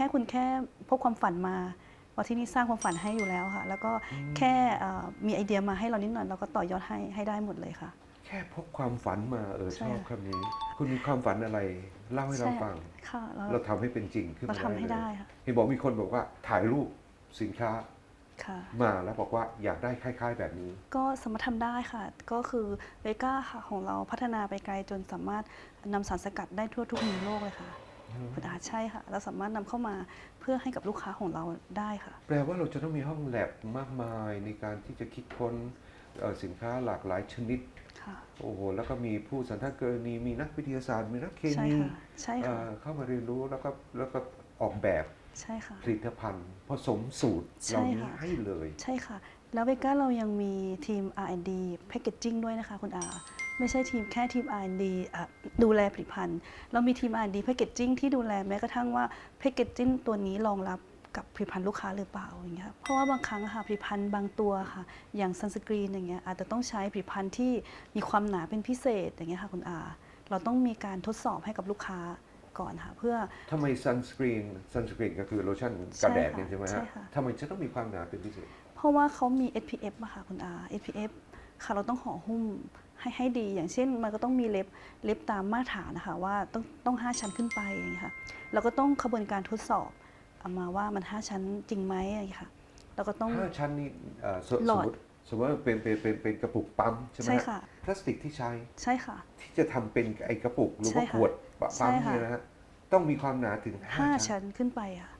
ค่คุณแค่พบความฝันมาเพราะที่นี่สร้างความฝันให้อยู่แล้วค่ะ แล้วก็แค่เอ่อมีไอเดียมาให้เรานิดหน่อยเราก็ต่อยอดให้ให้ได้หมดเลยค่ะ แค่พบความฝันมาเออใช่ชอบค่ะคำนี้ คุณมีความฝันอะไรเล่าให้เราใช่ฟังค่ะแล้วเราทำให้เป็นจริงขึ้นเรามาทำให้ได้ได้เลยค่ะเห็นบอกมีคนบอกว่าถ่ายรูปสินค้าค่ะมาแล้วบอกว่าอยากได้คล้าย ๆ แบบนี้ ก็สามารถทำได้ค่ะ ก็คือเวก้าค่ะของเราพัฒนาไปไกลจนสามารถนำสารสกัดได้ทั่วทุกมุมโลกเลยค่ะ คุณอาใช่ค่ะ เราสามารถนำเข้ามาเพื่อให้กับลูกค้าของเราได้ค่ะ แปลว่าเราจะต้องมีห้องแลบมากมายในการที่จะคิดค้นเอ่อสินค้าหลากหลายชนิดค่ะโอ้โห แล้วก็มีผู้สันทานกรณีมีนักวิทยาศาสตร์ มีนักเคใช่มีค่ะใช่ค่ะเอ่อเข้ามาเรียนรู้แล้วก็แล้วก็ออกแบบใช่ค่ะผลิตภัณฑ์ ผสมสูตรใช่เหล่านี้ค่ะให้เลย ใช่ค่ะ แล้วเวก้าเรายังมีทีม R&D Packaging ด้วยนะคะคุณอา ไม่ใช่ทีมแค่ทีม R&D อะดูแลผลิตภัณฑ์ เรามีทีม R&D Packaging ที่ดูแลแม้กระทั่งว่า Packaging ตัวนี้รองรับกับผลิตภัณฑ์ลูกค้าหรือเปล่าอย่างเงี้ยค่ะเพราะว่าบางครั้งอะค่ะผลิตภัณฑ์บางตัวค่ะ อย่างซันสกรีนอย่างเงี้ยอาจจะต้องใช้ผลิตภัณฑ์ที่มีความหนาเป็นพิเศษอย่างเงี้ยค่ะคุณอา เราต้องมีการทดสอบให้กับลูกค้าก่อนค่ะเพื่อทำไมซันสกรีนซันสกรีนก็คือโลชั่นกันแดดใช่ค่ะเนี่ยใช่ไหมใช่ฮะค่ะทำไมจะต้องมีความหนาเป็นพิเศษ เพราะว่าเขามี SPF อะค่ะคุณอา SPF ค่ะเราต้องห่อหุ้มให้ให้ดี อย่างเช่นมันก็ต้องมีเล็บเล็บตามมาตรฐานนะคะว่าต้องต้อง5ชั้นขึ้นไปอย่างเงี้ยค่ะเราก็ต้องขบวนการทดสอบเอามาว่ามัน5ชั้นจริงไหมอะไรอย่างเงี้ยค่ะเราก็ต้องห้าชั้นนี่เอ่อสหลสมอดมติสมมติว่าเป็นเป็นเป็นเป็นกระปุกปั๊มใช่ไหมใช่ฮะค่ะ พลาสติกที่ใช้ ใช่ค่ะ ที่จะทำเป็นไอ้กระปุกหรือใช่ว่าค่ะขวดปั๊มใช่ค่ะ เนี่ยนะฮะต้องมีความหนาถึง5 5ชั้นชั้นขึ้นไปอะโอ้โห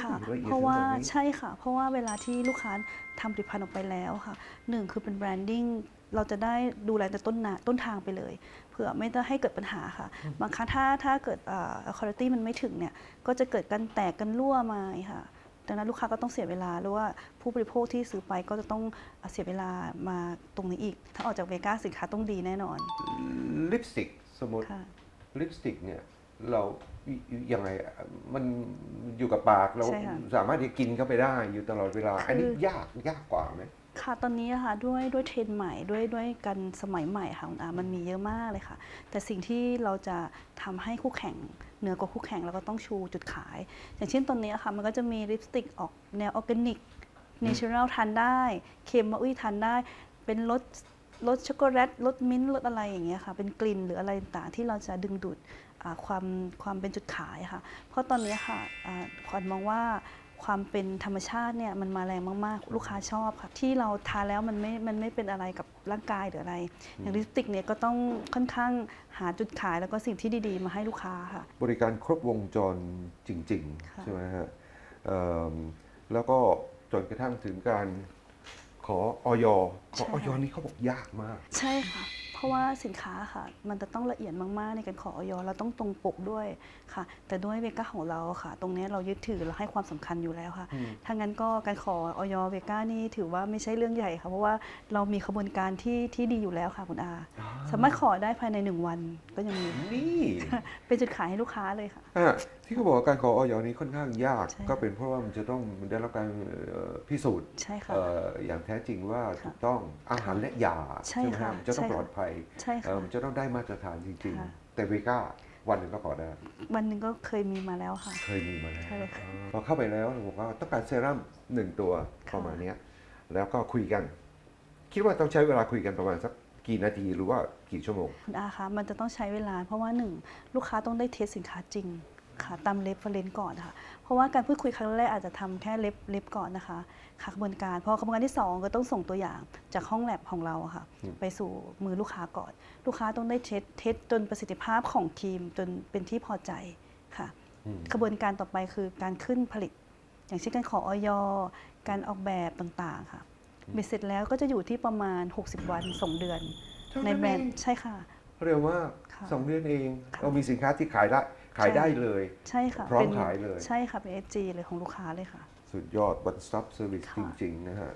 ค่ะละอียดเพราะว่าขนดนี้ใช่ค่ะ เพราะว่าเวลาที่ลูกค้าทำผลิตภัณฑ์ออกไปแล้วค่ะหนึ่งคือเป็นแบรนดิ้งเราจะได้ดูแลแต่ต้นนาต้นทางไปเลย เผื่อไม่ได้ให้เกิดปัญหาค่ะ บางครั้งถ้าถ้าเกิดคุณภาพมันไม่ถึงเนี่ยก็จะเกิดการแตกกันรั่วมาค่ะดังนั้นลูกค้าก็ต้องเสียเวลาหรือว่าผู้บริโภคที่ซื้อไปก็จะต้องเสียเวลามาตรงนี้อีก ถ้าออกจากเวก้าสินค้าต้องดีแน่นอน ลิปสติกสมมติค่ะลิปสติกเนี่ยเรา ยังไงมันอยู่กับปากเราใช่ค่ะสามารถจะกินเข้าไปได้อยู่ตลอดเวลา คืออั อันนี้ยากยากกว่าไหม ค่ะตอนนี้อะค่ะด้วยด้วยเทรนด์ใหม่ด้วยด้วยกันสมัยใหม่ค่ะคุณอามันมีเยอะมากเลยค่ะ แต่สิ่งที่เราจะทำให้คู่แข่งเหนือกว่าคู่แข่งเราก็ต้องชูจุดขาย อย่างเช่นตอนนี้อะค่ะมันก็จะมีลิปสติกออกแนวออร์แกนิกเนเชอรัลทานได้ เค็มมะอุ้ยทานได้ เป็นรส รสช็อกโกแลตรสมิ้นท์รสอะไรอย่างเงี้ยค่ะเป็นกลิ่นหรืออะไรต่างๆที่เราจะดึงดูดอ่าความความเป็นจุดขายค่ะ เพราะตอนนี้ค่ะอ่าขวัญมองว่าความเป็นธรรมชาติเนี่ยมันมาแรงมากๆ ลูกค้าชอบค่ะ ที่เราทานแล้วมันไม่ มันไม่เป็นอะไรกับร่างกายหรืออะไร อย่างลิปสติกเนี่ยก็ต้องค่อนข้างหาจุดขายแล้วก็สิ่งที่ดีๆ มาให้ลูกค้าค่ะ บริการครบวงจรจริงค่ะๆใช่ไหมฮะเอิ่มแล้วก็จนกระทั่งถึงการ ขอออยขอออยนี่เขาบอกยากมาก ใช่ค่ะเพ ราะว่าสินค้าค่ะ มันจะต้องละเอียดมากๆในการขอออยเราต้องตรงปกด้วยค่ะ แต่ด้วยเวก้าของเราค่ะ ตรงนี้เรายึดถือเราให้ความสำคัญอยู่แล้วค่ะอืมถ้างั้นก็การขอออยเวก้านี่ถือว่าไม่ใช่เรื่องใหญ่ค่ะ เพราะว่าเรามีขบวนการที่ที่ดีอยู่แล้วค่ะคุณอา สามารถขอได้ภายในหนึ่งวันก็ยังมีนี่เป็นจุดขายให้ลูกค้าเลยค่ะอะที่เขาบอกว่าการขอออยนี้ค่อนข้างยากใช่ก็เป็นเพราะว่ามันจะต้องมันได้รับการเอ่อพิสูจน์ใช่ค่ะเอ่ออย่างแท้จริงว่าค่ะถูกต้องอาหารและยาใช่ไหมค่ะฮะมันจะต้องใช่ค่ะปลอดภัยใช่เอ่ค่ะอมันจะต้องได้มาตรฐานจริงค่ะๆแต่เวก้าวันหนึ่งก็ขอได้ วันหนึ่งก็เคยมีมาแล้วค่ะ เคยมีมาแล้วใช่ค่ะพอเข้าไปแล้วผมว่าต้องการเซรั่มหนึ่งตัวค่ะประมาณเนี้ยแล้วก็คุยกัน คิดว่าต้องใช้เวลาคุยกันประมาณสักกี่นาทีหรือว่ากี่ชั่วโมงคุณอาคะมันจะต้องใช้เวลา เพราะว่าหนึ่งลูกค้าต้องได้เทสสินค้าจริงค่ะตามเลฟเฟรนก่อนค่ะเพ ราะว่าการพูดคุยครั้งแรกอาจจะทำแค่เล็บเล็บก่อนนะคะค่ะกระบวนการพอกระบวนการที่สองก็ต้องส่งตัวอย่างจากห้องแลบของเราอะค่ะอืมไปสู่มือลูกค้าก่อน ลูกค้าต้องได้เทสเทสจนประสิทธิภาพของทีมจนเป็นที่พอใจค่ะอืมกระบวนการต่อไปคือการขึ้นผลิต อย่างเช่นการขอออยการออกแบบต่างๆค่ะเบ็ดเสร็จแล้วก็จะอยู่ที่ประมาณ 60 วันส่งเดือนเท่าในนั้นแบรนเอด์งใช่ค่ะ เร็วมากค่ะสองเดือนเองค่ะเรามีสินค้าที่ขายได้ขายได้เลยใช่ค่ะพร้อมป็นขายเลย ใช่ค่ะเป็น FG เลยของลูกค้าเลยค่ะ สุดยอด one stop service ค่ะจริง ๆ นะฮะ